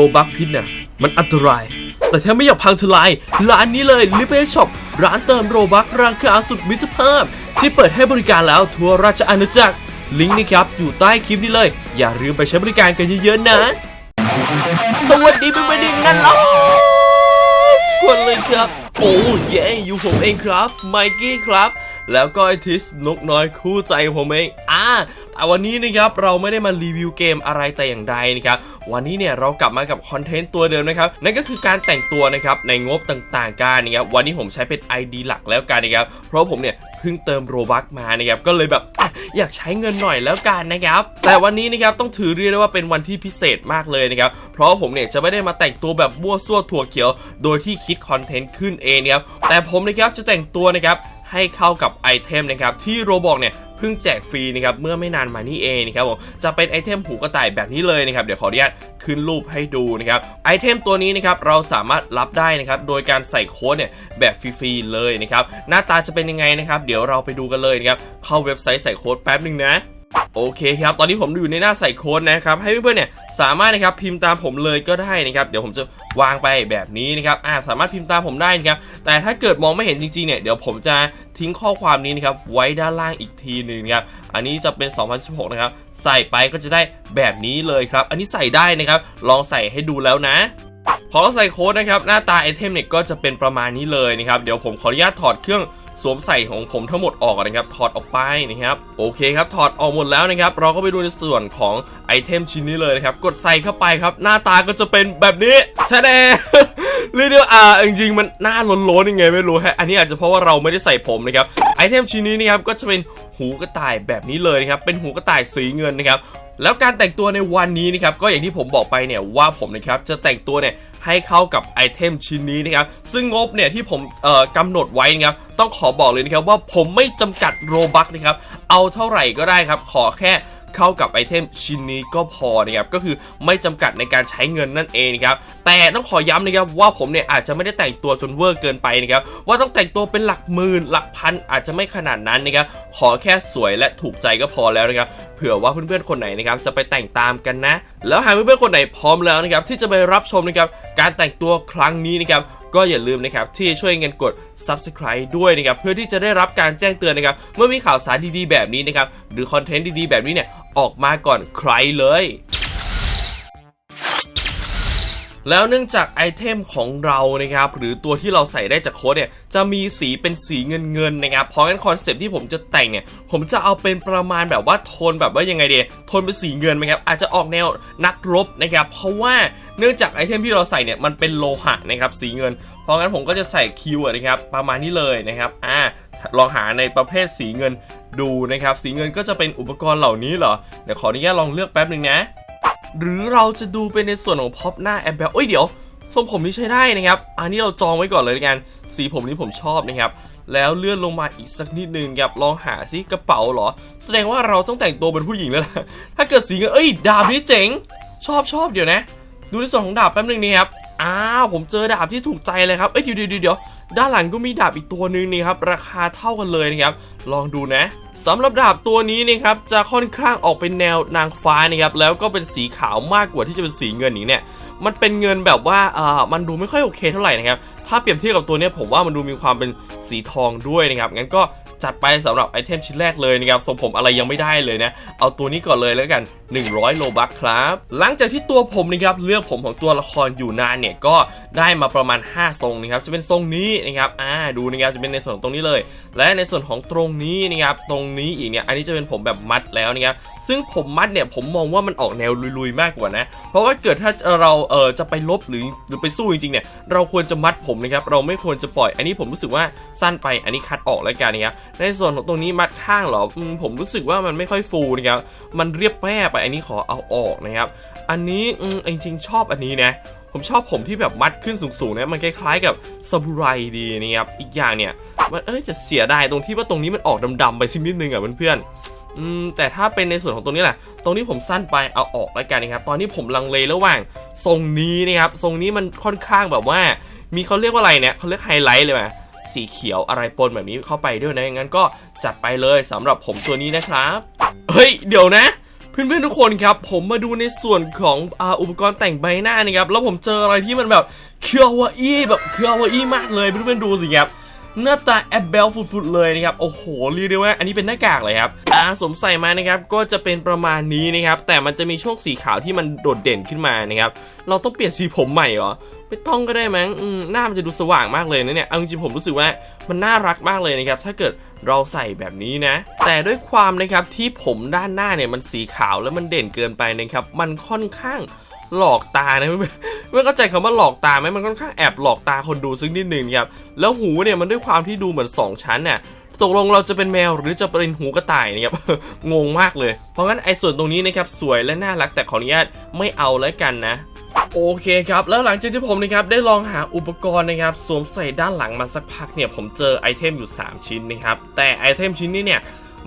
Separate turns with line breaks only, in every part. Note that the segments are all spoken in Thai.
โลบักพิษเนี่ยมันอันตราย แต่ถ้าไม่อยากพังทลาย ร้านนี้เลยลิเบช็อปร้านเติมโรบักราคาสุดมิตรภาพ ที่เปิดให้บริการแล้วทั่วราชอาณาจักร ลิงก์นี่ครับอยู่ใต้คลิปนี้เลย อย่าลืมไปใช้บริการกันเยอะๆนะ สวัสดีเป็นวันหนึ่งนั่นแหละทุกคนเลยครับ โอ้เย่อยู่ผมเองครับไมกี้ครับ แล้วก็ไอทิสนกน้อยคู่ใจผมเองอ่าแต่วันนี้นะครับเราไม่ได้มารีวิวเกมอะไรแต่อย่างใดนะครับวันนี้เนี่ยเรากลับมากับคอนเทนต์ตัวเดิมนะครับนั่นก็คือการแต่งตัวนะครับในงบต่างๆกันนะครับวันนี้ผมใช้เป็น ID หลักแล้วกันนะครับเพราะผมเนี่ยเพิ่งเติมโรบักมานะครับก็เลยแบบออยากใช้เงินหน่อยแล้วกันนะครับแต่วันนี้นะครับต้องถือเรียกได้ว่าเป็นวันที่พิเศษมากเลยนะครับเพราะผมเนี่ยจะไม่ได้มาแต่งตัวแบบบัวซั่วถั่วเขียว โดยที่คิดคอนเทนต์ขึ้นเองนะครับแต่ผมนะครับจะแต่งตัวนะครับ ให้เข้ากับไอเทมนะครับที่โรบอกเนี่ยเพิ่งแจกฟรีนะครับเมื่อไม่นานมานี่เองนะครับผมจะเป็นไอเทมหูกระต่ายแบบนี้เลยนะครับเดี๋ยวขออนุญาตขึ้นรูปให้ดูนะครับไอเทมตัวนี้นะครับเราสามารถรับได้นะครับโดยการใส่โค้ดเนี่ยแบบฟรีๆเลยนะครับหน้าตาจะเป็นยังไงนะครับเดี๋ยวเราไปดูกันเลยนะครับเข้าเว็บไซต์ใส่โค้ดแป๊บหนึ่งนะ โอเคครับ ตอนนี้ผมอยู่ในหน้าใส่โค้ดนะครับ ให้เพื่อนๆเนี่ยสามารถนะครับพิมพ์ตามผมเลยก็ได้นะครับ เดี๋ยวผมจะวางไปแบบนี้นะครับ อ่าสามารถพิมพ์ตามผมได้นะครับ แต่ถ้าเกิดมองไม่เห็นจริงๆเนี่ยเดี๋ยวผมจะทิ้งข้อความนี้นะครับไว้ด้านล่างอีกทีหนึ่งครับ อันนี้จะเป็น 2016 นะครับ ใส่ไปก็จะได้แบบนี้เลยครับ อันนี้ใส่ได้นะครับ ลองใส่ให้ดูแล้วนะพอเราใส่โค้ดนะครับหน้าตาไอเทมเนี่ยก็จะเป็นประมาณนี้เลยนะครับ เดี๋ยวผมขออนุญาตถอดเครื่อง สวมใส่ของผมทั้งหมดออกนะครับถอดออกไปนะครับโอเคครับถอดออกหมดแล้วนะครับเราก็ไปดูในส่วนของไอเทมชิ้นนี้เลยนะครับกดใส่เข้าไปครับ หน้าตาก็จะเป็นแบบนี้แชะแด เรียกได้ว่าอ่าจริงๆมันหน้าล้นๆยังไงไม่รู้ฮะอันนี้อาจจะเพราะว่าเราไม่ได้ใส่ผมนะครับไอเทมชิ้นนี้นะครับก็จะเป็นหูกระต่ายแบบนี้เลยนะครับเป็นหูกระต่ายสีเงินนะครับแล้วการแต่งตัวในวันนี้นะครับก็อย่างที่ผมบอกไปเนี่ยว่าผมนะครับจะแต่งตัวเนี่ยให้เข้ากับไอเทมชิ้นนี้นะครับซึ่งงบเนี่ยที่ผมกำหนดไว้นะครับต้องขอบอกเลยนะครับว่าผมไม่จำกัดโรบักนะครับเอาเท่าไหร่ก็ได้ครับขอแค่ เข้ากับไอเทมชิ้นนี้ก็พอนะครับก็คือไม่จำกัดในการใช้เงินนั่นเองนะครับแต่ต้องขอย้ำนะครับว่าผมเนี่ยอาจจะไม่ได้แต่งตัวจนเวอร์เกินไปนะครับว่าต้องแต่งตัวเป็นหลักหมื่นหลักพันอาจจะไม่ขนาดนั้นนะครับขอแค่สวยและถูกใจก็พอแล้วนะครับเผื่อว่าเพื่อนๆคนไหนนะครับจะไปแต่งตามกันนะ แล้วหากเพื่อนๆคนไหนพร้อมแล้วนะครับที่จะไปรับชมนะครับการแต่งตัวครั้งนี้นะครับ ก็อย่าลืมนะครับที่ช่วยกันกด subscribe ด้วยนะครับเพื่อที่จะได้รับการแจ้งเตือนนะครับเมื่อมีข่าวสารดีๆแบบนี้นะครับหรือคอนเทนต์ดีๆแบบนี้เนี่ยออกมาก่อนใครเลย แล้วเนื่องจากไอเทมของเรานะครับหรือตัวที่เราใส่ได้จากโค้ดเนี่ยจะมีสีเป็นสีเงินเงินๆนะครับเพราะงั้นคอนเซปต์ที่ผมจะแต่งเนี่ยผมจะเอาเป็นประมาณแบบว่าโทนแบบว่ายังไงเดียโทนเป็นสีเงินไหมครับอาจจะออกแนวนักรบนะครับเพราะว่าเนื่องจากไอเทมที่เราใส่เนี่ยมันเป็นโลหะนะครับสีเงิน เพราะงั้นผมก็จะใส่คิวนะครับประมาณนี้เลยนะครับอ่าลองหาในประเภทสีเงินดูนะครับ สีเงินก็จะเป็นอุปกรณ์เหล่านี้เหรอ เดี๋ยวขออนุญาตลองเลือกแป๊บหนึ่งนะ หรือเราจะดูเป็นในส่วนของพ็อปหน้าแอปแบบเอ้ยเดี๋ยวทรงผมนี้ใช้ได้นะครับ อันนี้เราจองไว้ก่อนเลยละกัน สีผมนี้ผมชอบนะครับ แล้วเลื่อนลงมาอีกสักนิดนึงครับ ลองหาซิกระเป๋าเหรอ แสดงว่าเราต้องแต่งตัวเป็นผู้หญิงแล้วล่ะ ถ้าเกิดสีเงินเอ้ย ดาบนี่เจ๋ง ชอบชอบเดี๋ยวนะ ดูในส่วนของดาบแป๊บนึงนี่ครับ อ้าวผมเจอดาบที่ถูกใจเลยครับ เอ้ยเดี๋ยวเดี๋ยวเดี๋ยวด้านหลังก็มีดาบอีกตัวหนึงนี่ครับ ราคาเท่ากันเลยนะครับ ลองดูนะสำหรับดาบตัวนี้นะครับจะค่อนข้างออกเป็นแนวนางฟ้านะครับแล้วก็เป็นสีขาวมากกว่าที่จะเป็นสีเงินอย่างเนี้ยมันเป็นเงินแบบว่าอ่ามันดูไม่ค่อยโอเคเท่าไหร่นะครับถ้าเปรียบเทียบกับตัวนี้ผมว่ามันดูมีความเป็นสีทองด้วยนะครับงั้นก็ จัดไปสำหรับไอเทมชิ้นแรกเลยนะครับทรงผมอะไรยังไม่ได้เลยนะเอาตัวนี้ก่อนเลยแล้วกัน 100 โลบัคครับ หลังจากที่ตัวผมนะครับเลือกผมของตัวละครอยู่นานเนี่ยก็ได้มาประมาณ 5 ทรงนะครับจะเป็นทรงนี้นะครับอ่าดูนะครับจะเป็นในส่วนของตรงนี้เลย และในส่วนของตรงนี้นะครับตรงนี้อีกเนี่ยอันนี้จะเป็นผมแบบมัดแล้วนะครับซึ่งผมมัดเนี่ยผมมองว่ามันออกแนวลุยๆมากกว่านะ เพราะว่าเกิดถ้าเราเออจะไปลบหรือหรือไปสู้จริงๆเนี่ยเราควรจะมัดผมนะครับเราไม่ควรจะปล่อย อันนี้ผมรู้สึกว่าสั้นไปอันนี้คัดออกแล้วกันนะครับในส่วนของตรงนี้มัดข้างเหรอผมรู้สึกว่ามันไม่ค่อยฟูนะครับมันเรียบแปร่ไปอันนี้ขอเอาออกนะครับอันนี้อืมจริงๆชอบอันนี้นะ ผมชอบผมที่แบบมัดขึ้นสูงๆนะมันคล้ายๆกับซาบูไรดีนะครับ อีกอย่างเนี่ย มันเอ้ยจะเสียดายตรงที่ว่าตรงนี้มันออกดำๆไปสักนิดนึงอะเพื่อนๆอืมแต่ถ้าเป็นในส่วนของตรงนี้แหละ ตรงนี้ผมสั้นไปเอาออกแล้วกันนะครับ ตอนนี้ผมลังเลระหว่างทรงนี้นะครับ ทรงนี้มันค่อนข้างแบบว่า มีเขาเรียกว่าอะไรเนี่ยเขาเรียกไฮไลท์เลยไหมสีเขียวอะไรปนแบบนี้เข้าไปด้วยนะงั้นก็จัดไปเลยสำหรับผมตัวนี้นะครับ เฮ้ย เดี๋ยวนะ เพื่อนๆทุกคนครับ ผมมาดูในส่วนของอาอุปกรณ์แต่งใบหน้านะครับ แล้วผมเจออะไรที่มันแบบเคียวาอี้แบบเคียวาอี้มากเลยเพื่อนๆดูสิครับ หน้าตาแอบเบลฟุดๆเลยนะครับ โอ้โหเรียกได้ว่าอันนี้เป็นหน้ากากเลยครับอ่าสวมใส่มานะครับก็จะเป็นประมาณนี้นะครับ แต่มันจะมีช่วงสีขาวที่มันโดดเด่นขึ้นมานะครับ เราต้องเปลี่ยนสีผมใหม่เหรอไม่ต้องก็ได้มั้งอืมหน้ามันจะดูสว่างมากเลยนะเนี่ย เอาจริงๆผมรู้สึกว่ามันน่ารักมากเลยนะครับ ถ้าเกิดเราใส่แบบนี้นะ แต่ด้วยความนะครับที่ผมด้านหน้าเนี่ยมันสีขาวแล้วมันเด่นเกินไปนะครับ มันค่อนข้าง หลอกตานะไม่ไม่เข้าใจคำว่าหลอกตาไหมมันค่อนข้างแอบหลอกตาคนดูซึ่งนิดหนึ่งครับแล้วหูเนี่ยมันด้วยความที่ดูเหมือน 2 ชั้นน่ะตกลงเราจะเป็นแมวหรือจะเป็นหูกระต่ายนะครับ งงมากเลย เพราะงั้นไอ้ส่วนตรงนี้นะครับสวยและน่ารักแต่ขออนุญาตไม่เอาแล้วกันนะโอเคครับ แล้วหลังจากที่ผมนะครับได้ลองหาอุปกรณ์นะครับสวมใส่ด้านหลังมาสักพักเนี่ยผมเจอไอเทมอยู่ 3 ชิ้นนะครับ แต่ไอเทมชิ้นนี้เนี่ย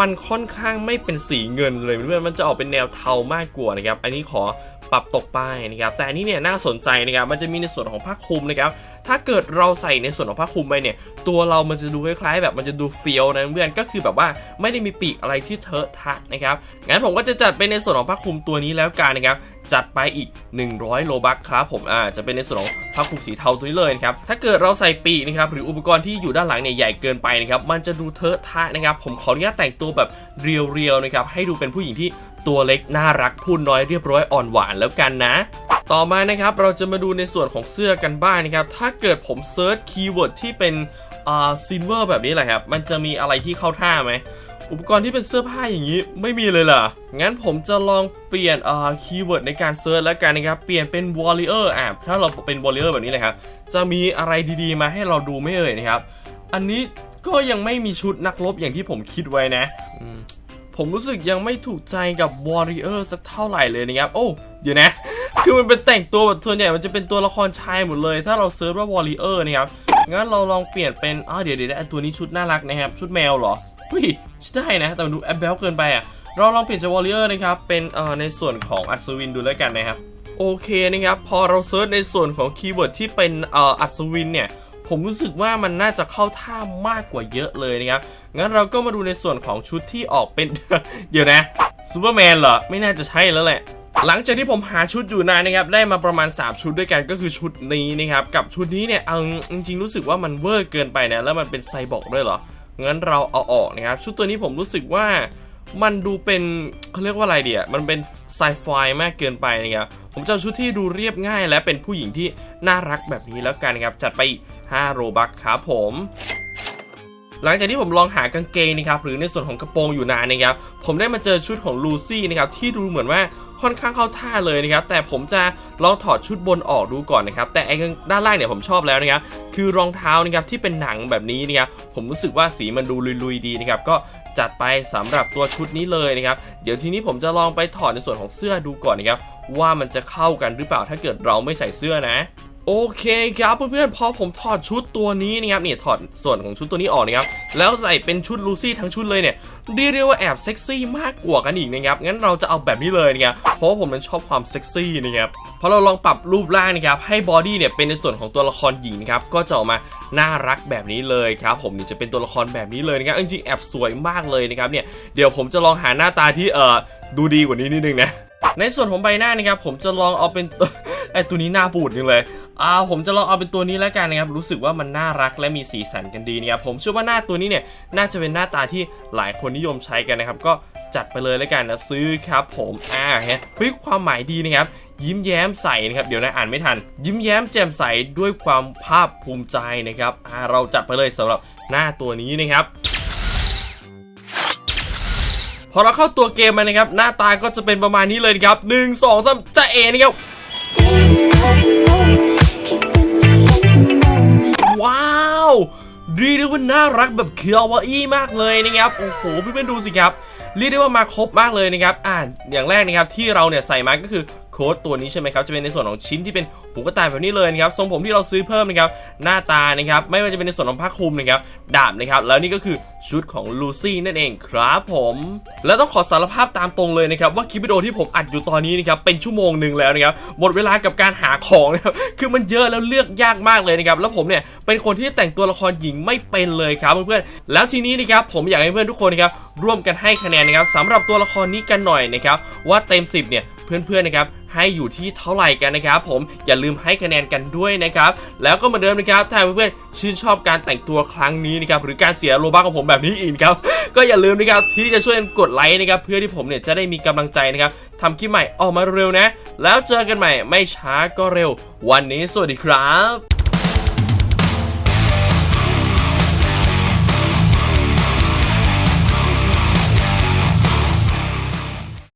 มันค่อนข้างไม่เป็นสีเงินเลยเพื่อนมันจะออกเป็นแนวเทามากกว่านะครับ อันนี้ขอปรับตกไปนะครับแต่นนี้เนี่ยน่าสนใจนะครับมันจะมีในส่วนของผ้าคลุมนะครับถ้าเกิดเราใส่ในส่วนของผ้าคลุมไปเนี่ย ตัวเรามันจะดูคล้ายๆ แบบมันจะดูเฟี้ยวนะเพื่อนก็คือแบบว่าไม่ได้มีปีกอะไรที่เทอะทะนะครับงั้นผมก็จะจัดเป็นในส่วนของผ้าคลุมตัวนี้แล้วกันนะครับจัดไปอีก 100 โลบัคครับผมอ่าจะเป็นในส่วนของผ้าคลุมสีเทาตัวนี้เลยนะครับถ้าเกิดเราใส่ปีกนะครับหรืออุปกรณ์ที่อยู่ด้านหลังเนี่ยใหญ่เกินไปนะครับมันจะดูเทอะทะนะครับผมขออนุญาตแต่งตัวแบบเรียวๆนะครับให้ดูเป็นผู้หญิงที่ตัวเล็กน่ารักพูดน้อยเรียบร้อยอ่อนหวานแล้วกันนะ ต่อมานะครับเราจะมาดูในส่วนของเสื้อกันบ้างนะครับ ถ้าเกิดผมเซิร์ชคีย์เวิร์ดที่เป็นอ่าซิลเวอร์แบบนี้แหละครับ มันจะมีอะไรที่เข้าท่าไหมอุปกรณ์ที่เป็นเสื้อผ้าอย่างนี้ไม่มีเลยเหรอ งั้นผมจะลองเปลี่ยนอ่าคีย์เวิร์ดในการเซิร์ชแล้วกันนะครับ เปลี่ยนเป็น warrior อะ ถ้าเราเป็น warrior แบบนี้เลยครับ จะมีอะไรดีๆ มาให้เราดูไม่เอ่ยนะครับ อันนี้ก็ยังไม่มีชุดนักรบอย่างที่ผมคิดไว้นะ ผมรู้สึกยังไม่ถูกใจกับ warrior สักเท่าไหร่เลยนะครับ โอ้ เดี๋ยวนะ คือมันเป็นแต่งตัวแบบส่วนใหญ่มันจะเป็นตัวละครชายหมดเลย ถ้าเราเซิร์ชว่า warrior นะครับ งั้นเราลองเปลี่ยนเป็นอ้าวเดี๋ยวเดี๋ยวตัวนี้ชุดน่ารักนะครับ ชุดแมวเหรอฮ้ยใช่ได้นะ แต่ดูแอบเบลเกินไปอะ เราลองเปลี่ยนจากวอลเลอร์นะครับ เป็นเอ่อในส่วนของอัศวินดูแล้วกันนะครับ โอเคนะครับ พอเราเซิร์ชในส่วนของคีย์เวิร์ดที่เป็นเอ่ออัศวินเนี่ย ผมรู้สึกว่ามันน่าจะเข้าท่ามากกว่าเยอะเลยนะครับ งั้นเราก็มาดูในส่วนของชุดที่ออกเป็น เดี๋ยวนะซูเปอร์แมนเหรอ ไม่น่าจะใช่แล้วแหละหลังจากที่ผมหาชุดอยู่นานนะครับได้มาประมาณ 3 ชุดด้วยกันก็คือชุดนี้นะครับกับชุดนี้เนี่ยเอาจริงๆรู้สึกว่ามันเวอร์เกินไปนะแล้วมันเป็นไซบอร์กด้วยเหรองั้นเราเอาออกนะครับชุดตัวนี้ผมรู้สึกว่า มันดูเป็นเขาเรียกว่าอะไรเดียมันเป็นไซไฟมากเกินไปนะครับผมจะเอชุดที่ดูเรียบง่าย และเป็นผู้หญิงที่น่ารักแบบนี้แล้วกันนะครับ จัดไป5โรบักครับผมหลังจากที่ผมลองหากางเกงนะครับหรือในส่วนของกระโปรงอยู่นานนะครับผมได้มาเจอชุดของลูซี่นะครับที่ดูเหมือนว่า ค่อนข้างเข้าท่าเลยนะครับ แต่ผมจะลองถอดชุดบนออกดูก่อนนะครับ แต่ไอ้ด้านล่างเนี่ยผมชอบแล้วนะครับ คือรองเท้านะครับที่เป็นหนังแบบนี้นะครับผมรู้สึกว่าสีมันดูลุยๆดีนะครับ ก็จัดไปสำหรับตัวชุดนี้เลยนะครับ เดี๋ยวทีนี้ผมจะลองไปถอดในส่วนของเสื้อดูก่อนนะครับว่ามันจะเข้ากันหรือเปล่าถ้าเกิดเราไม่ใส่เสื้อนะ โอเคครับเพื่อนๆพอผมถอดชุดตัวนี้นะครับเนี่ยถอดส่วนของชุดตัวนี้ออกนะครับแล้วใส่เป็นชุดลูซี่ทั้งชุดเลยเนี่ยเรียกได้ว่าแอบเซ็กซี่มากกว่ากันอีกนะครับงั้นเราจะเอาแบบนี้เลยนะครับเพราะว่าผมมันชอบความเซ็กซี่นะครับพอเราลองปรับรูปร่างนะครับให้บอดี้เนี่ยเป็นในส่วนของตัวละครหญิงนะครับก็จะออกมาน่ารักแบบนี้เลยครับผมนี่จะเป็นตัวละครแบบนี้เลยนะครับจริงๆแอบสวยมากเลยนะครับเนี่ยเดี๋ยวผมจะลองหาหน้าตาที่เอ่อดูดีกว่านี้นิดนึงนะในส่วนของใบหน้านะครับผมจะลองเอาเป็น ไอตัวนี้หน้าบูดจังเลยอ่าผมจะลองเอาเป็นตัวนี้แล้วกันนะครับรู้สึกว่ามันน่ารักและมีสีสันกันดีนะครับผมเชื่อว่าหน้าตัวนี้เนี่ยน่าจะเป็นหน้าตาที่หลายคนนิยมใช้กันนะครับ ก็จัดไปเลยแล้วกันนะซื้อครับ ผมอ่าฮะเฮ้ยความหมายดีนะครับยิ้มแย้มใสนะครับเดี๋ยวนะอ่านไม่ทัน ยิ้มแย้มแจ่มใสด้วยความภาคภูมิใจนะครับอ่าเราจัดไปเลยสำหรับหน้าตัวนี้นะครับพอเราเข้าตัวเกมมานะครับ หน้าตาก็จะเป็นประมาณนี้เลยครับหนึ่งสองสามจะเอนะครับ ว้าวดีได้ว่าน่ารักแบบเคียววาอี้มากเลยนะครับโอ้โหเพื่อนๆดูสิครับเรียกได้ว่ามาครบมากเลยนะครับ อ่านอย่างแรกนะครับที่เราเนี่ยใส่มาก็คือโค้ดตัวนี้ใช่ไหมครับ จะเป็นในส่วนของชิ้นที่เป็น หูกระต่ายแบบนี้เลยนะครับทรงผมที่เราซื้อเพิ่มนะครับหน้าตานะครับไม่ว่าจะเป็นในส่วนของผ้าคลุมนะครับดาบนะครับแล้วนี่ก็คือชุดของลูซี่นั่นเองครับผมแล้วต้องขอสารภาพตามตรงเลยนะครับว่าคลิปวิดีโอที่ผมอัดอยู่ตอนนี้นะครับเป็นชั่วโมงหนึ่งแล้วนะครับหมดเวลากับการหาของนะครับคือมันเยอะแล้วเลือกยากมากเลยนะครับแล้วผมเนี่ยเป็นคนที่แต่งตัวละครหญิงไม่เป็นเลยครับเพื่อนๆแล้วทีนี้นะครับผมอยากให้เพื่อนทุกคนนะครับร่วมกันให้คะแนนนะครับสำหรับตัวละครนี้กันหน่อยนะครับว่าเต็ม 10เนี่ยเพื่อนๆนะครับให้อยู่ที่เท่าไหร่กันนะครับผมอย่าลืมให้คะแนนกันด้วยนะครับ แล้วก็เหมือนเดิมนะครับถ้าเพื่อนๆชื่นชอบการแต่งตัวครั้งนี้นะครับหรือการเสียโลบัคของผมแบบนี้อีกครับก็อย่าลืมนะครับที่จะช่วยกันกดไลค์นะครับเพื่อที่ผมเนี่ยจะได้มีกำลังใจนะครับทำคลิปใหม่ออกมาเร็วนะ แล้วเจอกันใหม่ไม่ช้าก็เร็ว วันนี้สวัสดีครับ